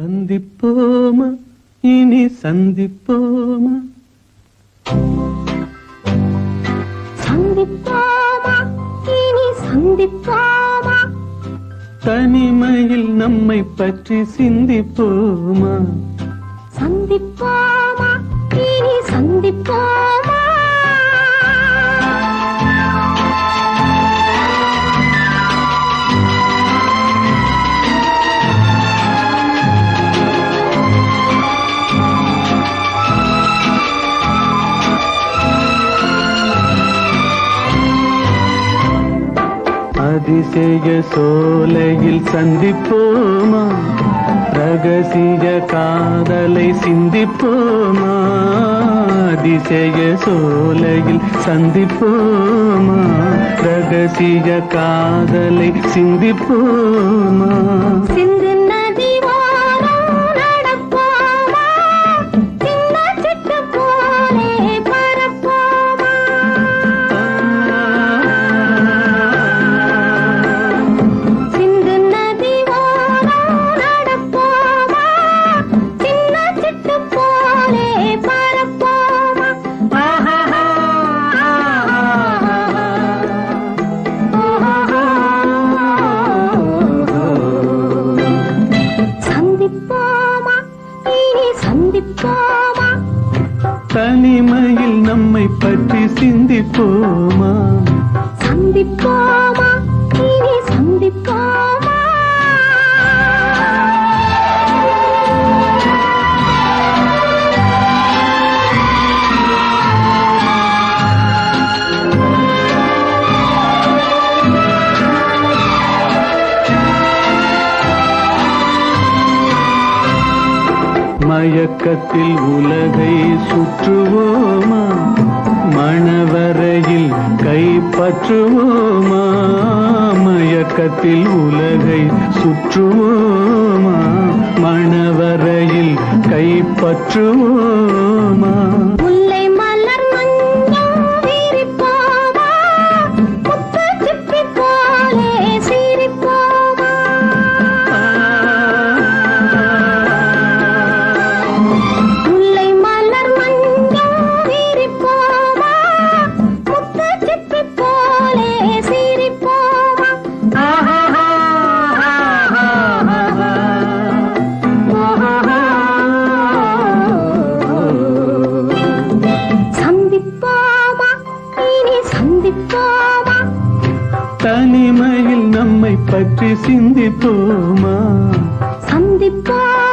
சந்திப்போமா? இனி சந்திப்போமா? சந்திப்போமா? இனி சந்திப்போமா? தனிமையில் நம்மை பற்றி சிந்திப்போமா? சந்திப்போமா? இனி சந்திப்போமா? அதிசய சோலையில் சந்திப்போமா? ரகசிய காதலை சிந்திப்போமா? அதிசய சோலையில் சந்திப்போமா? ரகசிய காதலை சிந்திப்போமா? சந்திப்போமா? தனிமையில் நம்மை பற்றி சிந்திப்போமா? சந்திப்போமா? மயக்கத்தில் உலகை சுற்றுவோமா? மணவரையில் கைப்பற்றுவோமா மயக்கத்தில் உலகை சுற்றுவோமா? மணவரையில் கைப்பற்றுவோமா தனிமையில் நம்மை பற்றி சிந்திப்போமா? சந்திப்போம்.